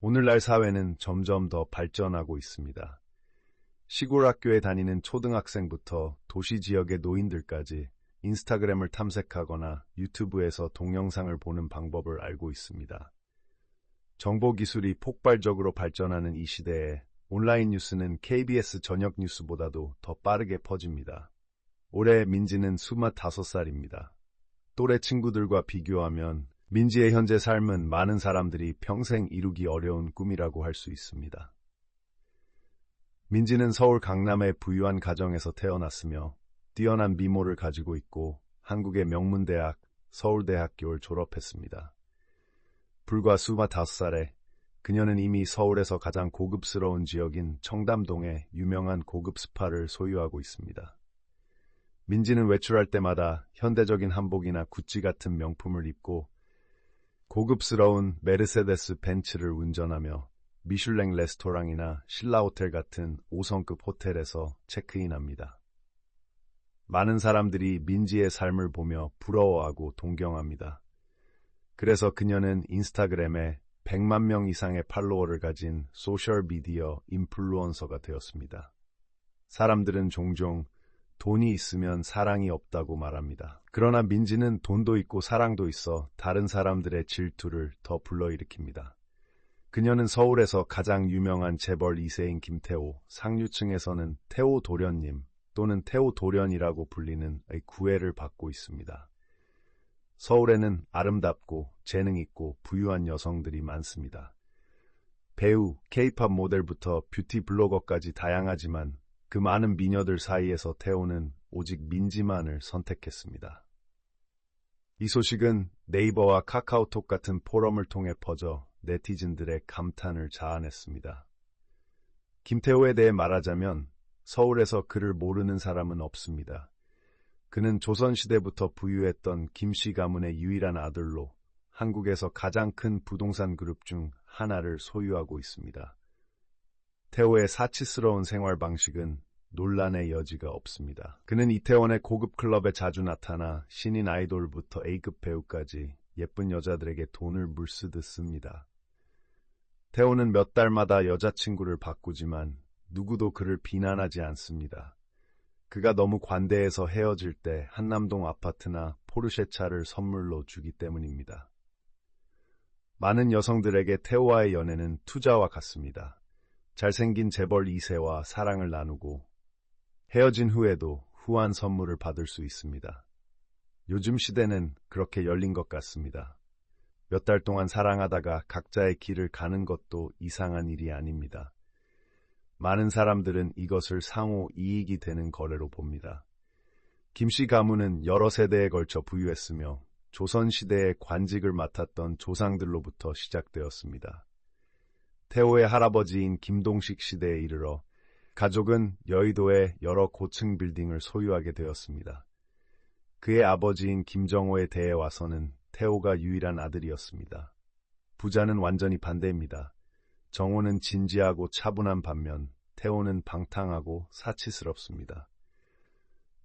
오늘날 사회는 점점 더 발전하고 있습니다. 시골 학교에 다니는 초등학생부터 도시 지역의 노인들까지 인스타그램을 탐색하거나 유튜브에서 동영상을 보는 방법을 알고 있습니다. 정보 기술이 폭발적으로 발전하는 이 시대에 온라인 뉴스는 KBS 저녁 뉴스보다도 더 빠르게 퍼집니다. 올해 민지는 25살입니다. 또래 친구들과 비교하면 민지의 현재 삶은 많은 사람들이 평생 이루기 어려운 꿈이라고 할 수 있습니다. 민지는 서울 강남의 부유한 가정에서 태어났으며 뛰어난 미모를 가지고 있고 한국의 명문대학 서울대학교를 졸업했습니다. 불과 25살에 그녀는 이미 서울에서 가장 고급스러운 지역인 청담동의 유명한 고급 스파를 소유하고 있습니다. 민지는 외출할 때마다 현대적인 한복이나 구찌 같은 명품을 입고 고급스러운 메르세데스 벤츠를 운전하며 미슐랭 레스토랑이나 신라 호텔 같은 5성급 호텔에서 체크인합니다. 많은 사람들이 민지의 삶을 보며 부러워하고 동경합니다. 그래서 그녀는 인스타그램에 100만 명 이상의 팔로워를 가진 소셜미디어 인플루언서가 되었습니다. 사람들은 종종 돈이 있으면 사랑이 없다고 말합니다. 그러나 민지는 돈도 있고 사랑도 있어 다른 사람들의 질투를 더 불러일으킵니다. 그녀는 서울에서 가장 유명한 재벌 2세인 김태호, 상류층에서는 태호 도련님 또는 태호 도련이라고 불리는 구애를 받고 있습니다. 서울에는 아름답고 재능 있고 부유한 여성들이 많습니다. 배우, 케이팝 모델부터 뷰티 블로거까지 다양하지만 그 많은 미녀들 사이에서 태호는 오직 민지만을 선택했습니다. 이 소식은 네이버와 카카오톡 같은 포럼을 통해 퍼져 네티즌들의 감탄을 자아냈습니다. 김태호에 대해 말하자면 서울에서 그를 모르는 사람은 없습니다. 그는 조선시대부터 부유했던 김씨 가문의 유일한 아들로 한국에서 가장 큰 부동산 그룹 중 하나를 소유하고 있습니다. 태호의 사치스러운 생활 방식은 논란의 여지가 없습니다. 그는 이태원의 고급 클럽에 자주 나타나 신인 아이돌부터 A급 배우까지 예쁜 여자들에게 돈을 물쓰듯 씁니다. 태호는 몇 달마다 여자친구를 바꾸지만 누구도 그를 비난하지 않습니다. 그가 너무 관대해서 헤어질 때 한남동 아파트나 포르쉐 차를 선물로 주기 때문입니다. 많은 여성들에게 태호와의 연애는 투자와 같습니다. 잘생긴 재벌 2세와 사랑을 나누고 헤어진 후에도 후한 선물을 받을 수 있습니다. 요즘 시대는 그렇게 열린 것 같습니다. 몇 달 동안 사랑하다가 각자의 길을 가는 것도 이상한 일이 아닙니다. 많은 사람들은 이것을 상호 이익이 되는 거래로 봅니다. 김씨 가문은 여러 세대에 걸쳐 부유했으며 조선시대의 관직을 맡았던 조상들로부터 시작되었습니다. 태호의 할아버지인 김동식 시대에 이르러 가족은 여의도의 여러 고층 빌딩을 소유하게 되었습니다. 그의 아버지인 김정호의 대에 와서는 태호가 유일한 아들이었습니다. 부자는 완전히 반대입니다. 정호는 진지하고 차분한 반면 태호는 방탕하고 사치스럽습니다.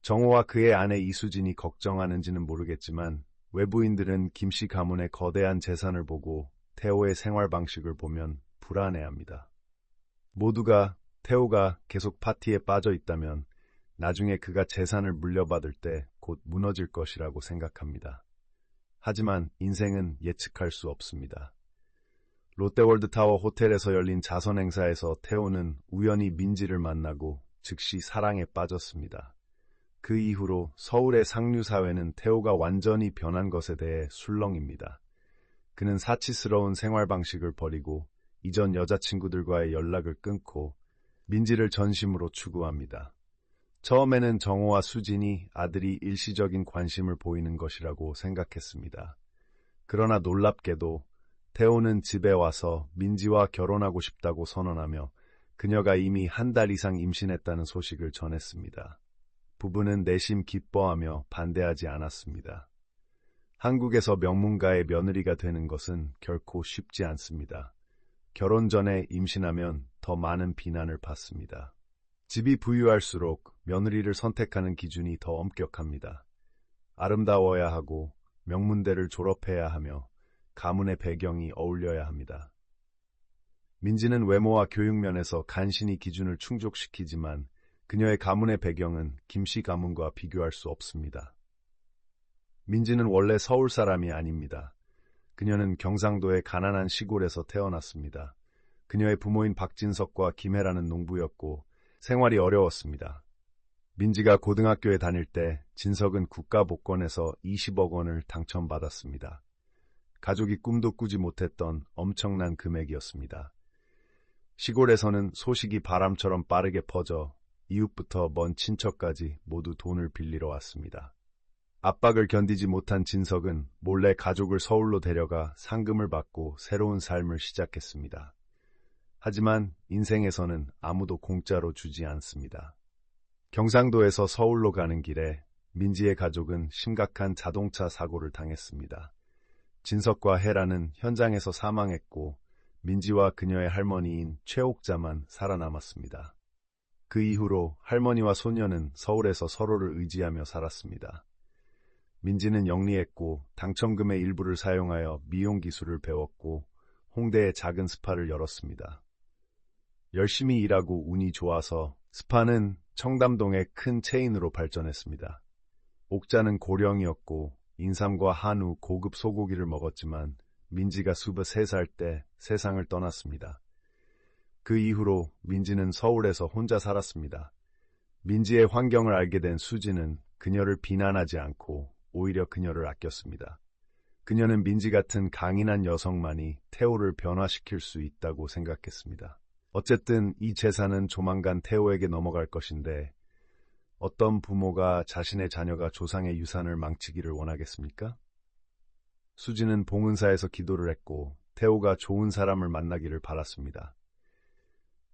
정호와 그의 아내 이수진이 걱정하는지는 모르겠지만 외부인들은 김씨 가문의 거대한 재산을 보고 태호의 생활 방식을 보면 불안해합니다. 모두가 태호가 계속 파티에 빠져 있다면 나중에 그가 재산을 물려받을 때 곧 무너질 것이라고 생각합니다. 하지만 인생은 예측할 수 없습니다. 롯데월드타워 호텔에서 열린 자선 행사에서 태호는 우연히 민지를 만나고 즉시 사랑에 빠졌습니다. 그 이후로 서울의 상류사회는 태호가 완전히 변한 것에 대해 술렁입니다. 그는 사치스러운 생활 방식을 버리고 이전 여자친구들과의 연락을 끊고 민지를 전심으로 추구합니다. 처음에는 정호와 수진이 아들이 일시적인 관심을 보이는 것이라고 생각했습니다. 그러나 놀랍게도 태호는 집에 와서 민지와 결혼하고 싶다고 선언하며 그녀가 이미 한 달 이상 임신했다는 소식을 전했습니다. 부부는 내심 기뻐하며 반대하지 않았습니다. 한국에서 명문가의 며느리가 되는 것은 결코 쉽지 않습니다. 결혼 전에 임신하면 더 많은 비난을 받습니다. 집이 부유할수록 며느리를 선택하는 기준이 더 엄격합니다. 아름다워야 하고 명문대를 졸업해야 하며 가문의 배경이 어울려야 합니다. 민지는 외모와 교육면에서 간신히 기준을 충족시키지만 그녀의 가문의 배경은 김씨 가문과 비교할 수 없습니다. 민지는 원래 서울 사람이 아닙니다. 그녀는 경상도의 가난한 시골에서 태어났습니다. 그녀의 부모인 박진석과 김혜라는 농부였고 생활이 어려웠습니다. 민지가 고등학교에 다닐 때 진석은 국가복권에서 20억 원을 당첨받았습니다. 가족이 꿈도 꾸지 못했던 엄청난 금액이었습니다. 시골에서는 소식이 바람처럼 빠르게 퍼져 이웃부터 먼 친척까지 모두 돈을 빌리러 왔습니다. 압박을 견디지 못한 진석은 몰래 가족을 서울로 데려가 상금을 받고 새로운 삶을 시작했습니다. 하지만 인생에서는 아무도 공짜로 주지 않습니다. 경상도에서 서울로 가는 길에 민지의 가족은 심각한 자동차 사고를 당했습니다. 진석과 헤라는 현장에서 사망했고 민지와 그녀의 할머니인 최옥자만 살아남았습니다. 그 이후로 할머니와 소녀는 서울에서 서로를 의지하며 살았습니다. 민지는 영리했고 당첨금의 일부를 사용하여 미용 기술을 배웠고 홍대에 작은 스파를 열었습니다. 열심히 일하고 운이 좋아서 스파는 청담동의 큰 체인으로 발전했습니다. 옥자는 고령이었고 인삼과 한우 고급 소고기를 먹었지만 민지가 23살 때 세상을 떠났습니다. 그 이후로 민지는 서울에서 혼자 살았습니다. 민지의 환경을 알게 된 수지는 그녀를 비난하지 않고 오히려 그녀를 아꼈습니다. 그녀는 민지 같은 강인한 여성만이 태호를 변화시킬 수 있다고 생각했습니다. 어쨌든 이 재산은 조만간 태호에게 넘어갈 것인데 어떤 부모가 자신의 자녀가 조상의 유산을 망치기를 원하겠습니까? 수지는 봉은사에서 기도를 했고 태호가 좋은 사람을 만나기를 바랐습니다.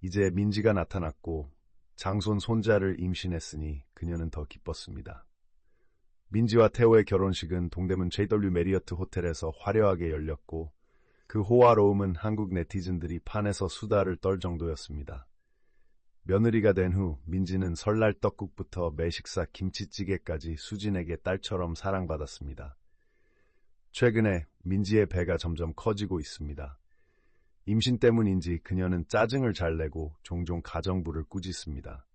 이제 민지가 나타났고 장손 손자를 임신했으니 그녀는 더 기뻤습니다. 민지와 태호의 결혼식은 동대문 JW 메리어트 호텔에서 화려하게 열렸고 그 호화로움은 한국 네티즌들이 판에서 수다를 떨 정도였습니다. 며느리가 된 후 민지는 설날 떡국부터 매식사 김치찌개까지 수진에게 딸처럼 사랑받았습니다. 최근에 민지의 배가 점점 커지고 있습니다. 임신 때문인지 그녀는 짜증을 잘 내고 종종 가정부를 꾸짖습니다.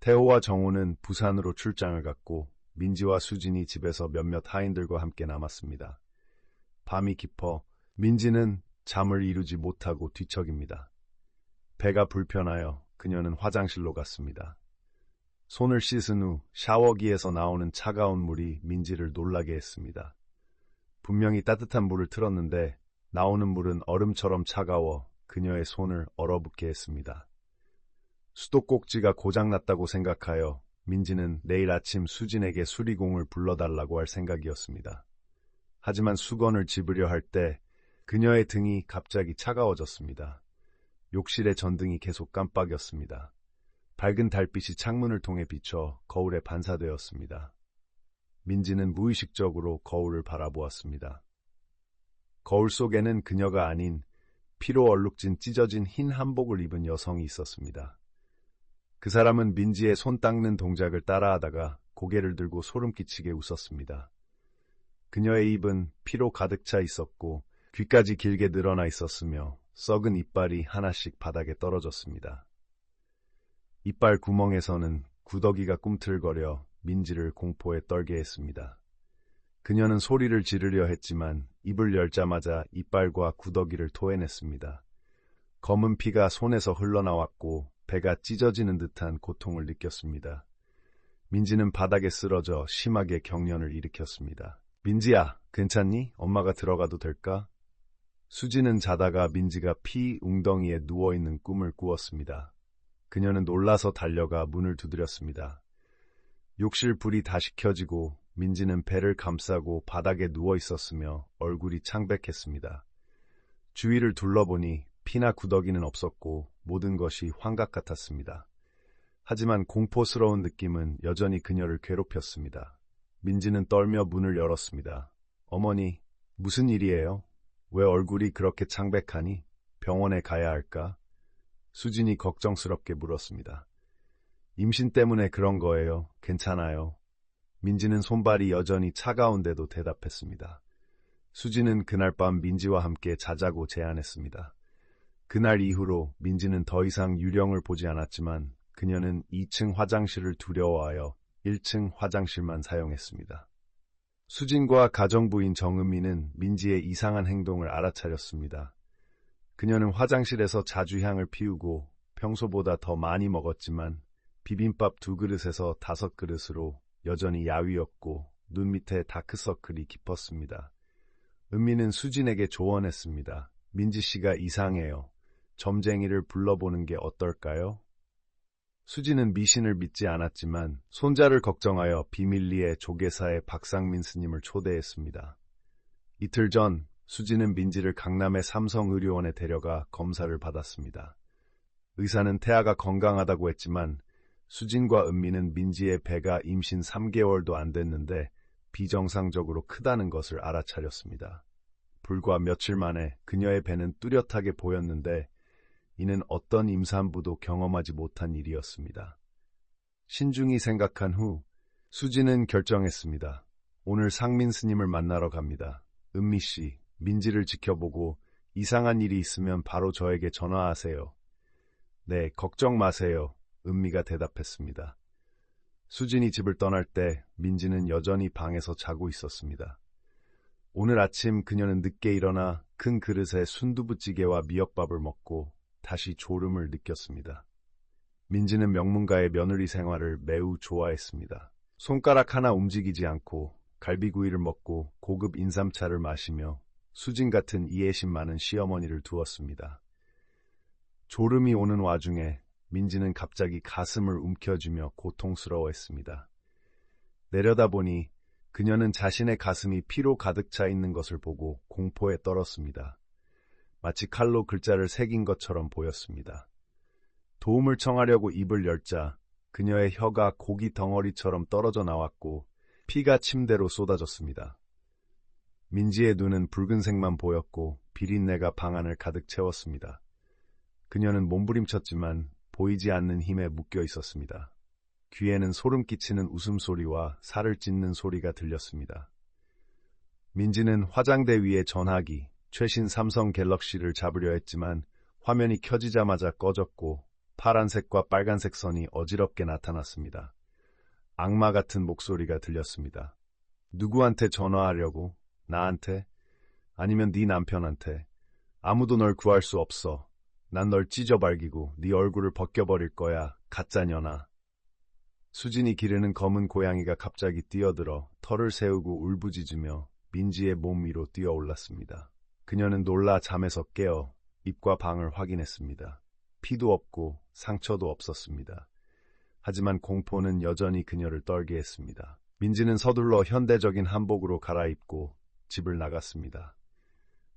태호와 정호는 부산으로 출장을 갔고 민지와 수진이 집에서 몇몇 하인들과 함께 남았습니다. 밤이 깊어 민지는 잠을 이루지 못하고 뒤척입니다. 배가 불편하여 그녀는 화장실로 갔습니다. 손을 씻은 후 샤워기에서 나오는 차가운 물이 민지를 놀라게 했습니다. 분명히 따뜻한 물을 틀었는데 나오는 물은 얼음처럼 차가워 그녀의 손을 얼어붙게 했습니다. 수도꼭지가 고장났다고 생각하여 민지는 내일 아침 수진에게 수리공을 불러달라고 할 생각이었습니다. 하지만 수건을 집으려 할 때 그녀의 등이 갑자기 차가워졌습니다. 욕실의 전등이 계속 깜빡였습니다. 밝은 달빛이 창문을 통해 비쳐 거울에 반사되었습니다. 민지는 무의식적으로 거울을 바라보았습니다. 거울 속에는 그녀가 아닌 피로 얼룩진 찢어진 흰 한복을 입은 여성이 있었습니다. 그 사람은 민지의 손 닦는 동작을 따라하다가 고개를 들고 소름 끼치게 웃었습니다. 그녀의 입은 피로 가득 차 있었고 귀까지 길게 늘어나 있었으며 썩은 이빨이 하나씩 바닥에 떨어졌습니다. 이빨 구멍에서는 구더기가 꿈틀거려 민지를 공포에 떨게 했습니다. 그녀는 소리를 지르려 했지만 입을 열자마자 이빨과 구더기를 토해냈습니다. 검은 피가 손에서 흘러나왔고 배가 찢어지는 듯한 고통을 느꼈습니다. 민지는 바닥에 쓰러져 심하게 경련을 일으켰습니다. 민지야, 괜찮니? 엄마가 들어가도 될까? 수지는 자다가 민지가 피 웅덩이에 누워있는 꿈을 꾸었습니다. 그녀는 놀라서 달려가 문을 두드렸습니다. 욕실 불이 다시 켜지고 민지는 배를 감싸고 바닥에 누워 있었으며 얼굴이 창백했습니다. 주위를 둘러보니 피나 구더기는 없었고 모든 것이 환각 같았습니다. 하지만 공포스러운 느낌은 여전히 그녀를 괴롭혔습니다. 민지는 떨며 문을 열었습니다. 어머니, 무슨 일이에요? 왜 얼굴이 그렇게 창백하니? 병원에 가야 할까? 수진이 걱정스럽게 물었습니다. 임신 때문에 그런 거예요. 괜찮아요. 민지는 손발이 여전히 차가운데도 대답했습니다. 수진은 그날 밤 민지와 함께 자자고 제안했습니다. 그날 이후로 민지는 더 이상 유령을 보지 않았지만 그녀는 2층 화장실을 두려워하여 1층 화장실만 사용했습니다. 수진과 가정부인 정은미는 민지의 이상한 행동을 알아차렸습니다. 그녀는 화장실에서 자주 향을 피우고 평소보다 더 많이 먹었지만 비빔밥 두 그릇에서 다섯 그릇으로 여전히 야위었고 눈 밑에 다크서클이 깊었습니다. 은미는 수진에게 조언했습니다. 민지 씨가 이상해요. 점쟁이를 불러보는 게 어떨까요? 수진은 미신을 믿지 않았지만 손자를 걱정하여 비밀리에 조계사의 박상민 스님을 초대했습니다. 이틀 전 수진은 민지를 강남의 삼성의료원에 데려가 검사를 받았습니다. 의사는 태아가 건강하다고 했지만 수진과 은미는 민지의 배가 임신 3개월도 안 됐는데 비정상적으로 크다는 것을 알아차렸습니다. 불과 며칠 만에 그녀의 배는 뚜렷하게 보였는데 이는 어떤 임산부도 경험하지 못한 일이었습니다. 신중히 생각한 후 수지는 결정했습니다. 오늘 상민 스님을 만나러 갑니다. 은미 씨, 민지를 지켜보고 이상한 일이 있으면 바로 저에게 전화하세요. 네, 걱정 마세요. 은미가 대답했습니다. 수진이 집을 떠날 때 민지는 여전히 방에서 자고 있었습니다. 오늘 아침 그녀는 늦게 일어나 큰 그릇에 순두부찌개와 미역밥을 먹고 다시 졸음을 느꼈습니다. 민지는 명문가의 며느리 생활을 매우 좋아했습니다. 손가락 하나 움직이지 않고 갈비구이를 먹고 고급 인삼차를 마시며 수진 같은 이해심 많은 시어머니를 두었습니다. 졸음이 오는 와중에 민지는 갑자기 가슴을 움켜쥐며 고통스러워했습니다. 내려다보니 그녀는 자신의 가슴이 피로 가득 차 있는 것을 보고 공포에 떨었습니다. 마치 칼로 글자를 새긴 것처럼 보였습니다. 도움을 청하려고 입을 열자 그녀의 혀가 고기 덩어리처럼 떨어져 나왔고 피가 침대로 쏟아졌습니다. 민지의 눈은 붉은색만 보였고 비린내가 방 안을 가득 채웠습니다. 그녀는 몸부림쳤지만 보이지 않는 힘에 묶여 있었습니다. 귀에는 소름 끼치는 웃음소리와 살을 찢는 소리가 들렸습니다. 민지는 화장대 위에 전화기, 최신 삼성 갤럭시를 잡으려 했지만 화면이 켜지자마자 꺼졌고 파란색과 빨간색 선이 어지럽게 나타났습니다. 악마 같은 목소리가 들렸습니다. 누구한테 전화하려고? 나한테? 아니면 네 남편한테? 아무도 널 구할 수 없어. 난 널 찢어발기고 네 얼굴을 벗겨버릴 거야. 가짜녀나. 수진이 기르는 검은 고양이가 갑자기 뛰어들어 털을 세우고 울부짖으며 민지의 몸 위로 뛰어올랐습니다. 그녀는 놀라 잠에서 깨어 입과 방을 확인했습니다. 피도 없고 상처도 없었습니다. 하지만 공포는 여전히 그녀를 떨게 했습니다. 민지는 서둘러 현대적인 한복으로 갈아입고 집을 나갔습니다.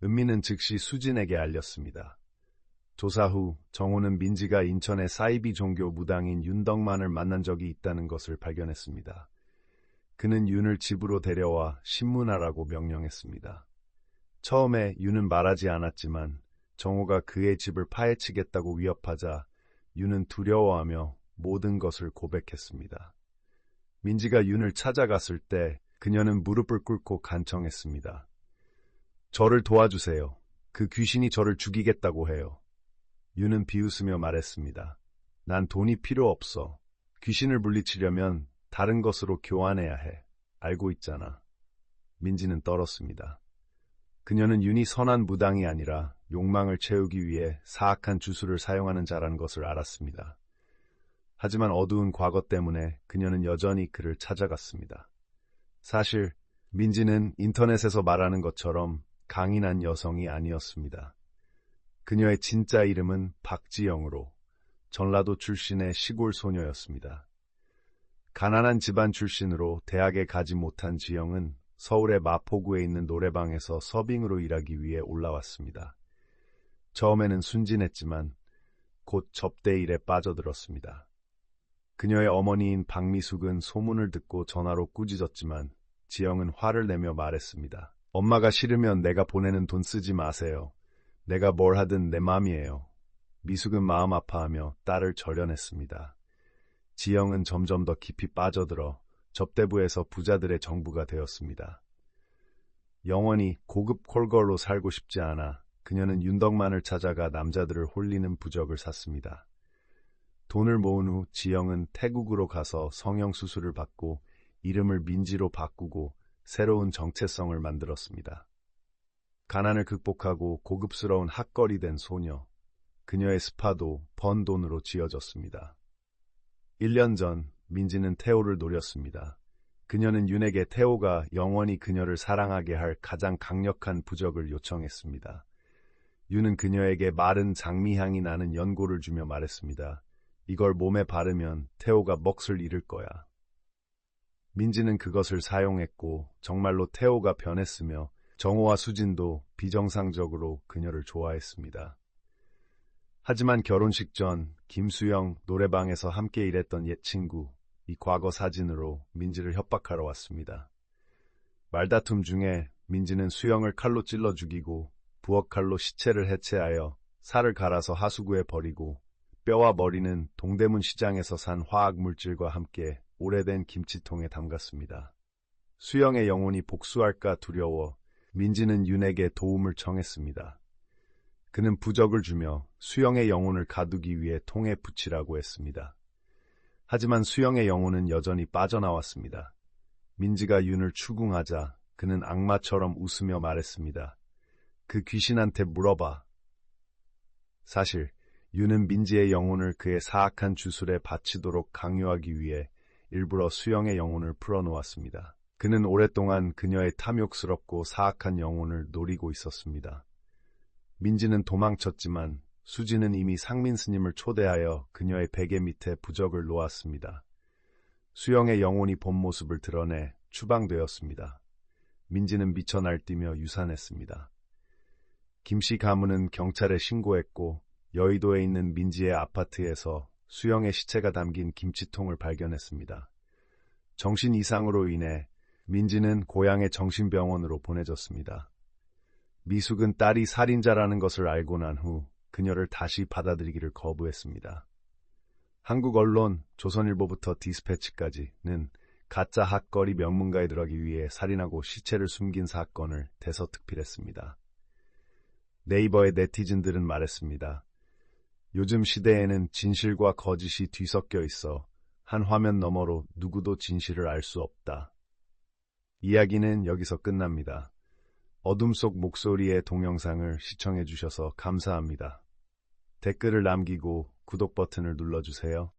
은미는 즉시 수진에게 알렸습니다. 조사 후 정호는 민지가 인천의 사이비 종교 무당인 윤덕만을 만난 적이 있다는 것을 발견했습니다. 그는 윤을 집으로 데려와 신문하라고 명령했습니다. 처음에 윤은 말하지 않았지만 정호가 그의 집을 파헤치겠다고 위협하자 윤은 두려워하며 모든 것을 고백했습니다. 민지가 윤을 찾아갔을 때 그녀는 무릎을 꿇고 간청했습니다. 저를 도와주세요. 그 귀신이 저를 죽이겠다고 해요. 윤은 비웃으며 말했습니다. 난 돈이 필요 없어. 귀신을 물리치려면 다른 것으로 교환해야 해. 알고 있잖아. 민지는 떨었습니다. 그녀는 윤이 선한 무당이 아니라 욕망을 채우기 위해 사악한 주술을 사용하는 자라는 것을 알았습니다. 하지만 어두운 과거 때문에 그녀는 여전히 그를 찾아갔습니다. 사실 민지는 인터넷에서 말하는 것처럼 강인한 여성이 아니었습니다. 그녀의 진짜 이름은 박지영으로 전라도 출신의 시골 소녀였습니다. 가난한 집안 출신으로 대학에 가지 못한 지영은 서울의 마포구에 있는 노래방에서 서빙으로 일하기 위해 올라왔습니다. 처음에는 순진했지만 곧 접대 일에 빠져들었습니다. 그녀의 어머니인 박미숙은 소문을 듣고 전화로 꾸짖었지만 지영은 화를 내며 말했습니다. 엄마가 싫으면 내가 보내는 돈 쓰지 마세요. 내가 뭘 하든 내 맘이에요. 미숙은 마음 아파하며 딸을 절연했습니다. 지영은 점점 더 깊이 빠져들어 접대부에서 부자들의 정부가 되었습니다. 영원히 고급 콜걸로 살고 싶지 않아 그녀는 윤덕만을 찾아가 남자들을 홀리는 부적을 샀습니다. 돈을 모은 후 지영은 태국으로 가서 성형수술을 받고 이름을 민지로 바꾸고 새로운 정체성을 만들었습니다. 가난을 극복하고 고급스러운 핫걸이 된 소녀. 그녀의 스파도 번 돈으로 지어졌습니다. 1년 전 민지는 태호를 노렸습니다. 그녀는 윤에게 태호가 영원히 그녀를 사랑하게 할 가장 강력한 부적을 요청했습니다. 윤은 그녀에게 마른 장미향이 나는 연고를 주며 말했습니다. 이걸 몸에 바르면 태호가 먹을 잃을 거야. 민지는 그것을 사용했고 정말로 태호가 변했으며 정호와 수진도 비정상적으로 그녀를 좋아했습니다. 하지만 결혼식 전 김수영 노래방에서 함께 일했던 옛 친구 이 과거 사진으로 민지를 협박하러 왔습니다. 말다툼 중에 민지는 수영을 칼로 찔러 죽이고 부엌 칼로 시체를 해체하여 살을 갈아서 하수구에 버리고 뼈와 머리는 동대문 시장에서 산 화학 물질과 함께 오래된 김치통에 담갔습니다. 수영의 영혼이 복수할까 두려워 민지는 윤에게 도움을 청했습니다. 그는 부적을 주며 수영의 영혼을 가두기 위해 통에 붙이라고 했습니다. 하지만 수영의 영혼은 여전히 빠져나왔습니다. 민지가 윤을 추궁하자 그는 악마처럼 웃으며 말했습니다. 그 귀신한테 물어봐. 사실 윤은 민지의 영혼을 그의 사악한 주술에 바치도록 강요하기 위해 일부러 수영의 영혼을 풀어놓았습니다. 그는 오랫동안 그녀의 탐욕스럽고 사악한 영혼을 노리고 있었습니다. 민지는 도망쳤지만 수지는 이미 상민 스님을 초대하여 그녀의 베개 밑에 부적을 놓았습니다. 수영의 영혼이 본 모습을 드러내 추방되었습니다. 민지는 미쳐 날뛰며 유산했습니다. 김씨 가문은 경찰에 신고했고 여의도에 있는 민지의 아파트에서 수영의 시체가 담긴 김치통을 발견했습니다. 정신 이상으로 인해 민지는 고향의 정신병원으로 보내졌습니다. 미숙은 딸이 살인자라는 것을 알고 난 후 그녀를 다시 받아들이기를 거부했습니다. 한국 언론 조선일보부터 디스패치까지는 가짜 핫거리 명문가에 들어가기 위해 살인하고 시체를 숨긴 사건을 대서특필했습니다. 네이버의 네티즌들은 말했습니다. 요즘 시대에는 진실과 거짓이 뒤섞여 있어 한 화면 너머로 누구도 진실을 알 수 없다. 이야기는 여기서 끝납니다. 어둠 속 목소리의 동영상을 시청해 주셔서 감사합니다. 댓글을 남기고 구독 버튼을 눌러주세요.